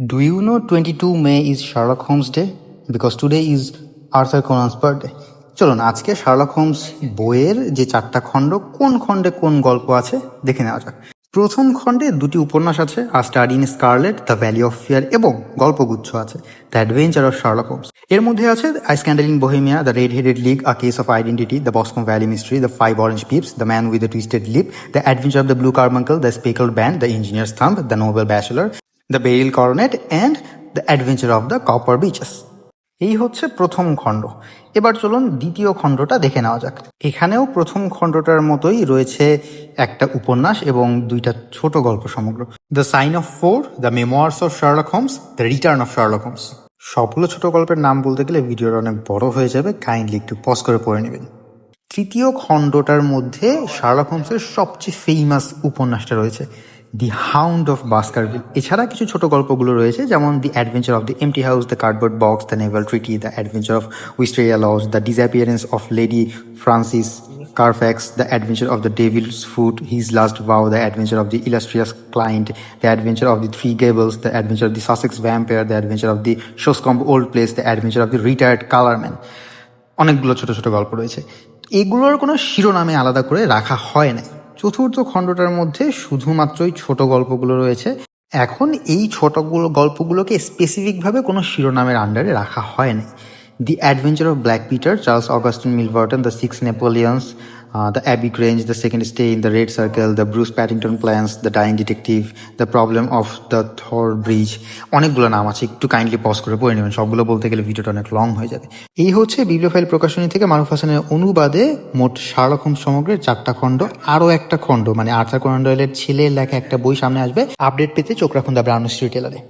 Do you know 22 May is Sherlock Holmes Day? Because today is Arthur Conan's birthday. চলুন, আজকে Sherlock Holmes বইয়ের যে চারটা খণ্ড, কোন খণ্ডে কোন গল্প আছে, দেখে নেওয়া যাক প্রথম খণ্ডে দুটি উপন্যাস আছে আর study in scarlet the valley of fear এবং গল্পগুচ্ছ আছে the adventure of Sherlock Holmes এর মধ্যে আছে a scandal in Bohemia the red headed league a case of identity the Boscombe valley mystery the five orange pips the man with the twisted lip the adventure of the blue carbuncle the speckled band the engineer thumb the noble bachelor the beryl coronet and the adventure of the copper beeches এই হচ্ছে প্রথম খণ্ড। এবার চলুন দ্বিতীয় খণ্ডটা দেখে নেওয়া যাক। এখানেও প্রথম খণ্ডটার মতোই রয়েছে একটা উপন্যাস এবং দুইটা ছোট গল্প সমগ্র। The sign of four the memoirs of Sherlock Holmes the return of Sherlock Holmes সবগুলো ছোট গল্পের নাম বলতে গেলে ভিডিওটা অনেক বড় হয়ে যাবে। কাইন্ডলি একটু পজ করে পড়ে নেবেন। তৃতীয় খণ্ডটার মধ্যে শার্লক হোমসের সবচেয়ে ফেমাস উপন্যাসটা রয়েছে দি হাউন্ড অফ বাস্কারভিল এছাড়া কিছু ছোট গল্পগুলো রয়েছে, যেমন the adventure of the empty house the cardboard box the naval treaty the adventure of Wisteria Lodge the disappearance of Lady Frances Carfax the adventure of the devil's foot his last bow the adventure of the illustrious client the adventure of the three gables the adventure of the Sussex vampire the adventure of the Shoscombe old place the adventure of the retired colourman অনেকগুলো ছোট ছোট গল্প রয়েছে। এগুলোর কোনো শিরোনামে আলাদা করে রাখা হয় না চতুর্থ খণ্ডটার মধ্যে শুধুমাত্রই ছোট গল্পগুলো রয়েছে। এখন এই ছোট গল্পগুলোকে স্পেসিফিকভাবে কোনো শিরোনামের আন্ডারে রাখা হয় না the adventure of black Peter Charles Augustine Milverton the six Napoleons the Abbey Grange the second stain in the red circle the Bruce Partington plans the dying detective the problem of the Thor bridge অনেকগুলো নাম আছে, একটু kindly pause করে পড়ে নেবেন। সবগুলো বলতে গেলে ভিডিওটা অনেক লং হয়ে যাবে। এই হচ্ছে বিপ্লফাইল প্রকাশনী থেকে মারুফ হাসানের অনুবাদে মোট শার্লক হোমস সমগ্রের চারটা খণ্ড, আরও একটা খণ্ড মানে আর্থার কোনান ডয়েলের ছেলের লেখা একটা বই সামনে আসবে। আপডেট পেতে চোখ রাখুন দ্য ব্রাউন স্ট্রিট টেলারে